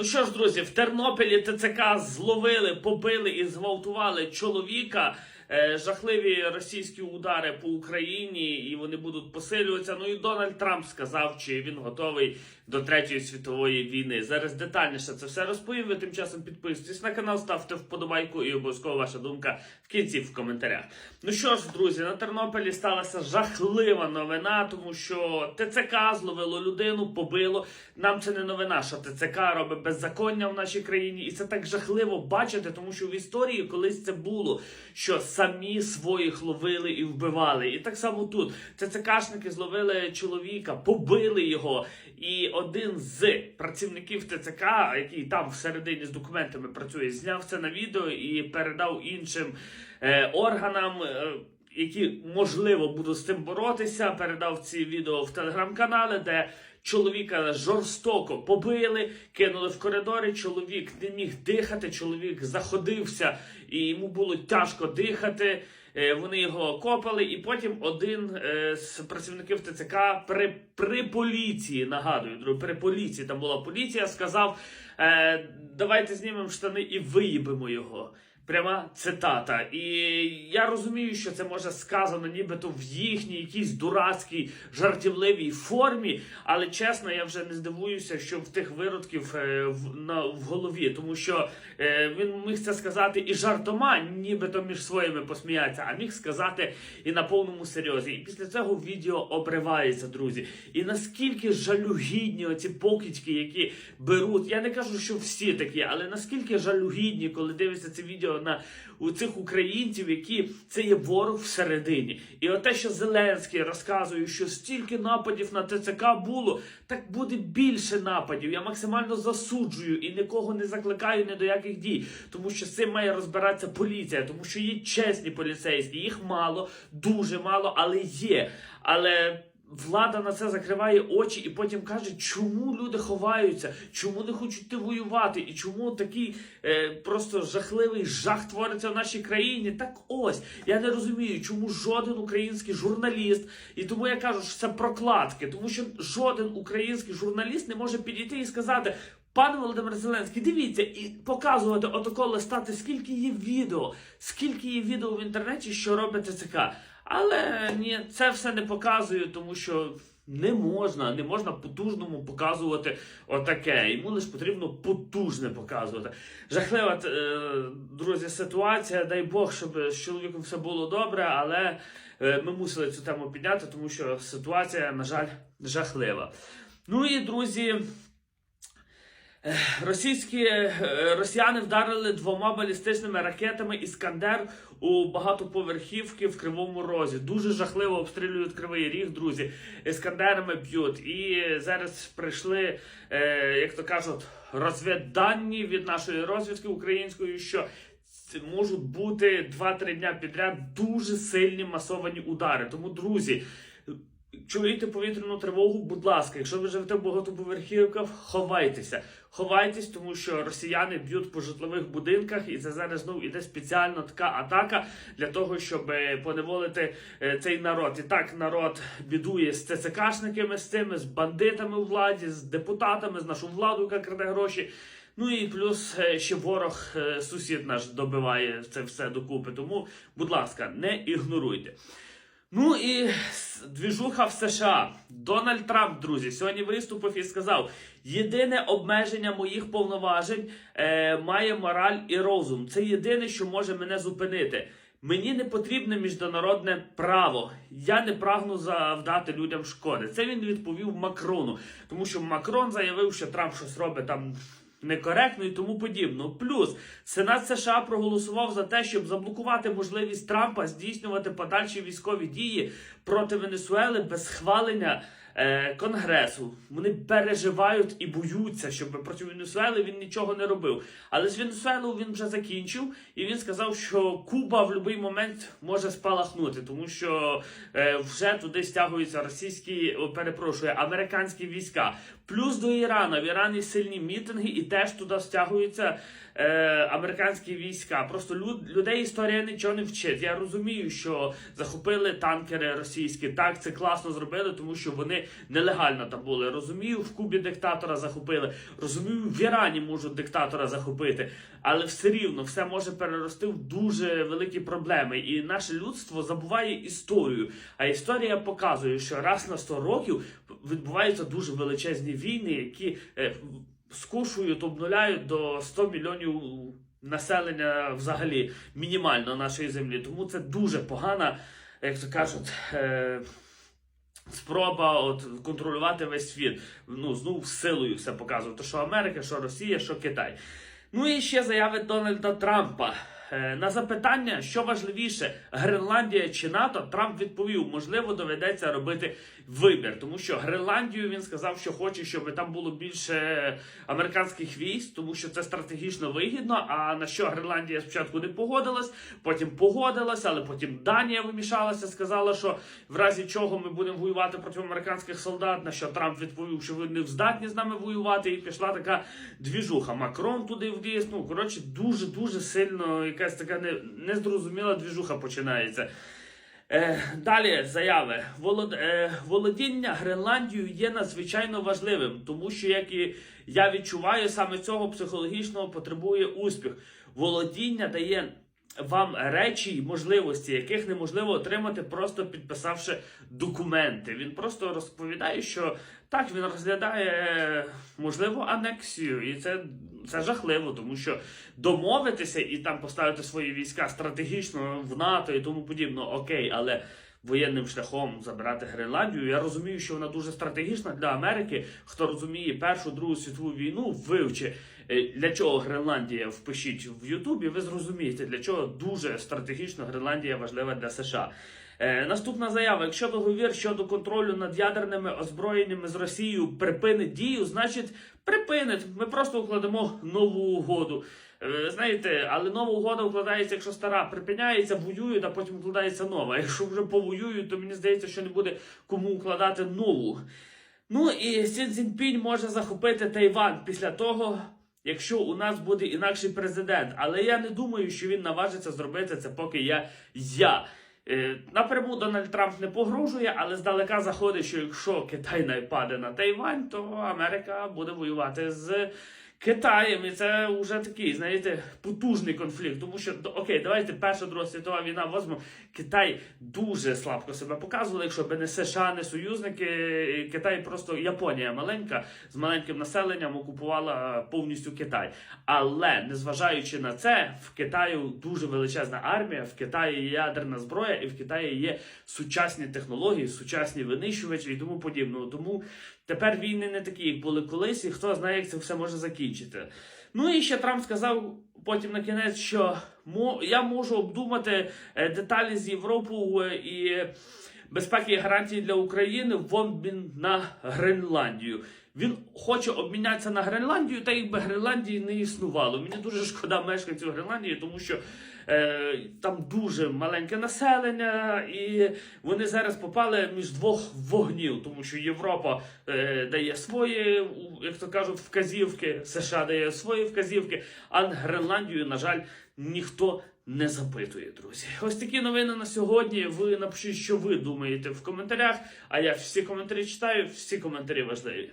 Ну що ж, друзі, в Тернополі ТЦК зловили, побили і зґвалтували чоловіка. Е, жахливі російські удари по Україні, і вони будуть посилюватися. Ну і Дональд Трамп сказав, чи він готовий до третьої світової війни. Зараз детальніше це все розповім. Ви тим часом підписуйтесь на канал, ставте вподобайку і обов'язково ваша думка в кінці в коментарях. Ну що ж, друзі, на Тернополі сталася жахлива новина, тому що ТЦК зловило людину, побило. Нам це не новина, що ТЦК робить беззаконня в нашій країні, і це так жахливо бачити, тому що в історії колись це було, що самі своїх ловили і вбивали. І так само тут ТЦКшники зловили чоловіка, побили його. І один з працівників ТЦК, який там всередині з документами працює, зняв це на відео і передав іншим е, органам. Е, які можливо будуть з цим боротися, передав ці відео в телеграм-канали, де чоловіка жорстоко побили, кинули в коридорі. Чоловік не міг дихати, чоловік заходився, і йому було тяжко дихати. Е, Вони його копали, і потім один е, з працівників ТЦК при, при поліції нагадую, при поліції там була поліція, сказав: е, давайте знімемо штани і виїбемо його. Пряма цитата. І я розумію, що це може сказано нібито в їхній якійсь дурацькій жартівливій формі, але чесно, я вже не здивуюся, що в тих виродків е, в, на, в голові, тому що е, він міг це сказати і жартома, нібито між своїми посміятися, а міг сказати і на повному серйозі. І після цього відео обривається, друзі. І наскільки жалюгідні оці покидьки, які беруть, я не кажу, що всі такі, але наскільки жалюгідні, коли дивишся це відео на у цих українців, які це є ворог всередині. І оте, що Зеленський розказує, що стільки нападів на ТЦК було, так буде більше нападів. Я максимально засуджую і нікого не закликаю ні до яких дій, тому що з цим має розбиратися поліція, тому що є чесні поліцейські, їх мало, дуже мало, але є. Але. Влада на це закриває очі і потім каже, чому люди ховаються, чому не хочуть йти воювати, і чому такий е, просто жахливий жах твориться в нашій країні. Так ось я не розумію, чому жоден український журналіст, і тому я кажу, що це прокладки, тому що жоден український журналіст не може підійти і сказати. Пане Володимир Зеленський, дивіться і показувати отако листати, скільки є відео, скільки є відео в інтернеті, що робить ТЦК. Але ні, це все не показую, тому що не можна, не можна потужному показувати отаке. Йому лише потрібно потужне показувати. Жахлива, е, друзі, ситуація. Дай Бог, щоб з чоловіком все було добре, але е, ми мусили цю тему підняти, тому що ситуація, на жаль, жахлива. Ну і друзі. Російські е, росіяни вдарили двома балістичними ракетами Іскандер у багатоповерхівки в Кривому Розі. Дуже жахливо обстрілюють кривий ріг, друзі. Іскандерами б'ють. І зараз прийшли, е, як то кажуть, розвіддані від нашої розвідки української, що можуть бути 2-3 дня підряд дуже сильні масовані удари. Тому, друзі. Чуєте повітряну тривогу, будь ласка, якщо ви живете в багатоповерхівках, ховайтеся. Ховайтесь, тому що росіяни б'ють по житлових будинках, і це зараз знову іде спеціальна така атака для того, щоб е, поневолити е, цей народ. І так народ бідує з ЦЦКшниками, з цими, з бандитами у владі, з депутатами, з нашу владу, яка краде гроші. Ну і плюс е, ще ворог, сусід наш добиває це все докупи. Тому, будь ласка, не ігноруйте. Ну і двіжуха в США. Дональд Трамп, друзі, сьогодні виступив і сказав: єдине обмеження моїх повноважень е, має мораль і розум. Це єдине, що може мене зупинити. Мені не потрібне міжнародне право. Я не прагну завдати людям шкоди. Це він відповів Макрону, тому що Макрон заявив, що Трамп щось робить там некоректно і тому подібно. Плюс Сенат США проголосував за те, щоб заблокувати можливість Трампа здійснювати подальші військові дії проти Венесуели без схвалення. Е, Конгресу вони переживають і боються, щоб проти Венесуели він нічого не робив. Але з Венесуелою він вже закінчив, і він сказав, що Куба в будь-який момент може спалахнути, тому що е, вже туди стягуються російські, перепрошую, американські війська. Плюс до Ірана. В Ірані сильні мітинги, і теж туди стягуються е, американські війська. Просто люд, людей історія нічого не вчить. Я розумію, що захопили танкери російські. Так, це класно зробили, тому що вони нелегально там були. Розумію, в Кубі диктатора захопили. Розумію, в Ірані можуть диктатора захопити, але все рівно все може перерости в дуже великі проблеми. І наше людство забуває історію. А історія показує, що раз на 100 років відбуваються дуже величезні війни, які е, скушують, обнуляють до 100 мільйонів населення взагалі мінімально нашої землі. Тому це дуже погана, як то кажуть. Е, Спроба от контролювати весь світ. Ну, знову силою все показувати, що Америка, що Росія, що Китай. Ну і ще заяви Дональда Трампа. Е, На запитання, що важливіше, Гренландія чи НАТО, Трамп відповів, можливо, доведеться робити вибір, тому що Гренландію він сказав, що хоче, щоб там було більше американських військ, тому що це стратегічно вигідно. А на що Гренландія спочатку не погодилась, потім погодилась, але потім Данія вимішалася, сказала, що в разі чого ми будемо воювати проти американських солдат. На що Трамп відповів, що ви не здатні з нами воювати, і пішла така двіжуха. Макрон туди вліз. Ну коротше, дуже дуже сильно якась така не, незрозуміла двіжуха починається. Е, далі заяви. Волод, е, володіння Гренландією є надзвичайно важливим, тому що як і я відчуваю, саме цього психологічного потребує успіх. Володіння дає вам речі і можливості, яких неможливо отримати, просто підписавши документи. Він просто розповідає, що так він розглядає можливу можливо анексію, і це, це жахливо, тому що домовитися і там поставити свої війська стратегічно в НАТО і тому подібно, окей, але. Воєнним шляхом забирати Гренландію. Я розумію, що вона дуже стратегічна для Америки. Хто розуміє Першу Другу світову війну, вивчи е, для чого Гренландія впишіть в Ютубі. Ви зрозумієте, для чого дуже стратегічно Гренландія важлива для США. Е, наступна заява: якщо договір щодо контролю над ядерними озброєннями з Росією припинить дію, значить припинить. Ми просто укладемо нову угоду. Е, Знаєте, але нова угода укладається, якщо стара припиняється, воюють, а потім укладається нова. Якщо вже повоюють, то мені здається, що не буде кому укладати нову. Ну і Сі Цзіньпінь може захопити Тайван після того, якщо у нас буде інакший президент. Але я не думаю, що він наважиться зробити це, поки я я. Е, Напряму Дональд Трамп не погрожує, але здалека заходить, що якщо Китай нападе на Тайвань, то Америка буде воювати з Китаєм. І це вже такий, знаєте, потужний конфлікт. Тому що окей, давайте Перша Друга світова війна возьмемо. Китай дуже слабко себе показував. Якщо б не США, не союзники, Китай просто Японія маленька з маленьким населенням окупувала повністю Китай. Але незважаючи на це, в Китаю дуже величезна армія, в Китаї є ядерна зброя, і в Китаї є сучасні технології, сучасні винищувачі і тому подібного. Тому тепер війни не такі, як були колись, і хто знає, як це все може закінчити. Ну і ще Трамп сказав потім на кінець, що я можу обдумати е, деталі з Європою е, і безпеки і гарантії для України в обмін на Гренландію. Він хоче обмінятися на Гренландію, та якби Гренландії не існувало. Мені дуже шкода мешканців Гренландії, тому що там дуже маленьке населення, і вони зараз попали між двох вогнів, тому що Європа е, дає свої, як то кажуть, вказівки, США дає свої вказівки, а Гренландію, на жаль, ніхто не запитує, друзі. Ось такі новини на сьогодні. Ви напишіть, що ви думаєте в коментарях. А я всі коментарі читаю, всі коментарі важливі.